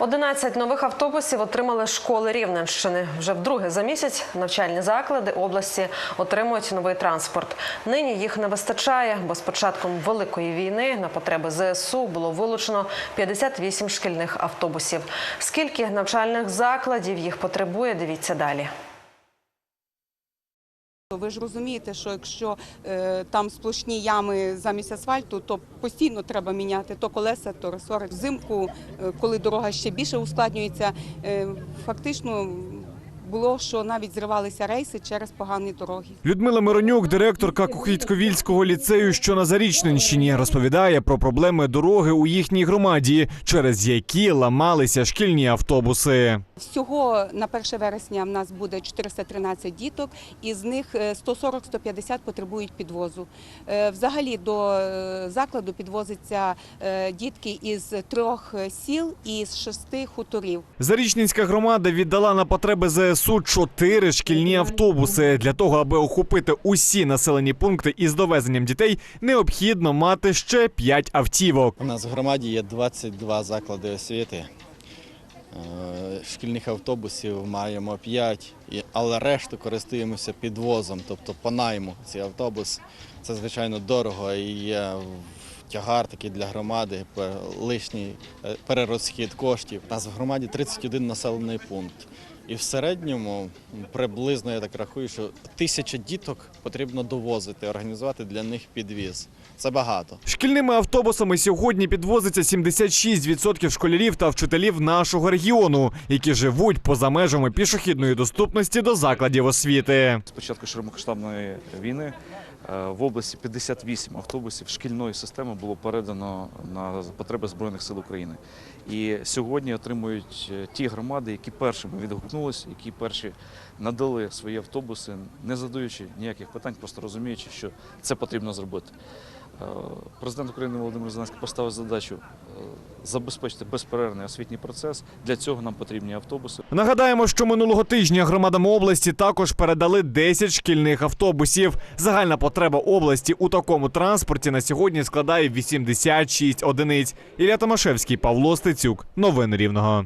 11 нових автобусів отримали школи Рівненщини. Вже вдруге за місяць навчальні заклади області отримують новий транспорт. Нині їх не вистачає, бо з початком великої війни на потреби ЗСУ було вилучено 58 шкільних автобусів. Скільки навчальних закладів їх потребує, дивіться далі. Ви ж розумієте, що якщо е, там сплошні ями замість асфальту, то постійно треба міняти то колеса, то ресори. Взимку, е, коли дорога ще більше ускладнюється, е, фактично було, що навіть зривалися рейси через погані дороги. Людмила Миронюк, директорка Кухицько-Вільського ліцею, що на Зарічненщині, розповідає про проблеми дороги у їхній громаді, через які ламалися шкільні автобуси. Всього на 1 вересня в нас буде 413 діток, із них е, 140-150 потребують підвозу. Е, Взагалі до е, закладу підвозиться е, дітки із трьох сіл і з шести хуторів. Зарічненська громада віддала на потреби ЗСУ чотири шкільні автобуси. Для того, аби охопити усі населені пункти із довезенням дітей, необхідно мати ще п'ять автівок. У нас в громаді є 22 заклади освіти. Е, Шкільних автобусів маємо 5, але решту користуємося підвозом, тобто по найму ці автобуси. Це звичайно дорого і є тягар такий для громади, лишній е, перерозхід коштів. У нас в громаді 31 населений пункт. І в середньому приблизно я так рахую, що тисяча діток потрібно довозити, організувати для них підвіз. Це багато. Шкільними автобусами сьогодні підвозиться 76% школярів та вчителів нашого регіону, які живуть поза межами пішохідної доступності до закладів освіти. З початку широкомасштабної війни в області 58 автобусів шкільної системи було передано на потреби Збройних сил України. І сьогодні отримують е, ті громади, які першими відгукнулися, які перші надали свої автобуси, не задаючи ніяких питань, просто розуміючи, що це потрібно зробити. Е, Президент України Володимир Зеленський поставив задачу е, забезпечити безперервний освітній процес. Для цього нам потрібні автобуси. Нагадаємо, що минулого тижня громадам області також передали 10 шкільних автобусів. Загальна потреба області у такому транспорті на сьогодні складає 86 одиниць. Ілля Томашевський, Павло Стецюк. Новини Рівного.